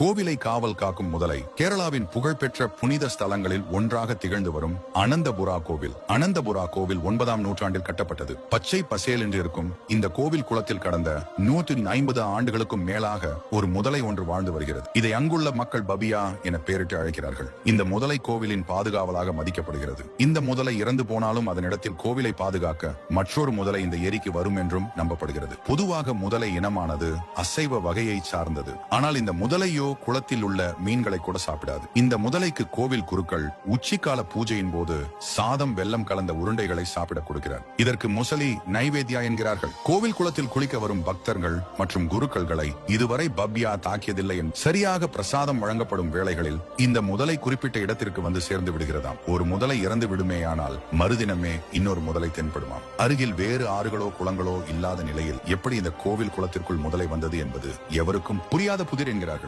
கோவிலை காவல் காக்கும் முதலை கேரளாவின் புகழ்பெற்ற புனித ஸ்தலங்களில் ஒன்றாக திகழ்ந்து வரும் அனந்தபுரா கோவில். அனந்தபுரா கோவில் ஒன்பதாம் நூற்றாண்டில் கட்டப்பட்டது. பச்சை பசேல் என்று இருக்கும் இந்த கோவில் குளத்தில் கடந்த நூற்றி ஐம்பது ஆண்டுகளுக்கும் மேலாக ஒரு முதலை ஒன்று வாழ்ந்து வருகிறது. இதை அங்குள்ள மக்கள் பபியா என பெயரிட்டு அழைக்கிறார்கள். இந்த முதலை கோவிலின் பாதுகாவலாக மதிக்கப்படுகிறது. இந்த முதலை இறந்து போனாலும் அதனிடத்தில் கோவிலை பாதுகாக்க மற்றொரு முதலை இந்த ஏரிக்கு வரும் என்றும் நம்பப்படுகிறது. பொதுவாக முதலை இனமானது அசைவ வகையை சார்ந்தது. ஆனால் இந்த முதலையோ குளத்தில் உள்ள மீன்களை கூட சாப்பிடாது. இந்த முதலைக்கு கோவில் குருக்கள் உச்சிக்கால பூஜையின் போது சாதம் வெள்ளம் கலந்த உருண்டைகளை சாப்பிட கொடுக்கிறார். இதற்கு முசலி நைவேத்யா என்கிறார்கள். கோவில் குளத்தில் குளிக்க வரும் பக்தர்கள் மற்றும் குருக்கள்களை இதுவரை பப்யா தாக்கியதில்லை சரியாக பிரசாதம் வழங்கப்படும் வேளைகளில் இந்த முதலை குறிப்பிட்ட இடத்திற்கு வந்து சேர்ந்து விடுகிறதாம். ஒரு முதலை இறந்து விடுமேயானால் மறுதினமே இன்னொரு முதலை தென்படுமாம். அருகில் வேறு ஆறுகளோ குளங்களோ இல்லாத நிலையில் எப்படி இந்த கோவில் குளத்திற்குள் முதலை வந்தது என்பது எவருக்கும் புரியாத புதிர் என்கிறார்கள்.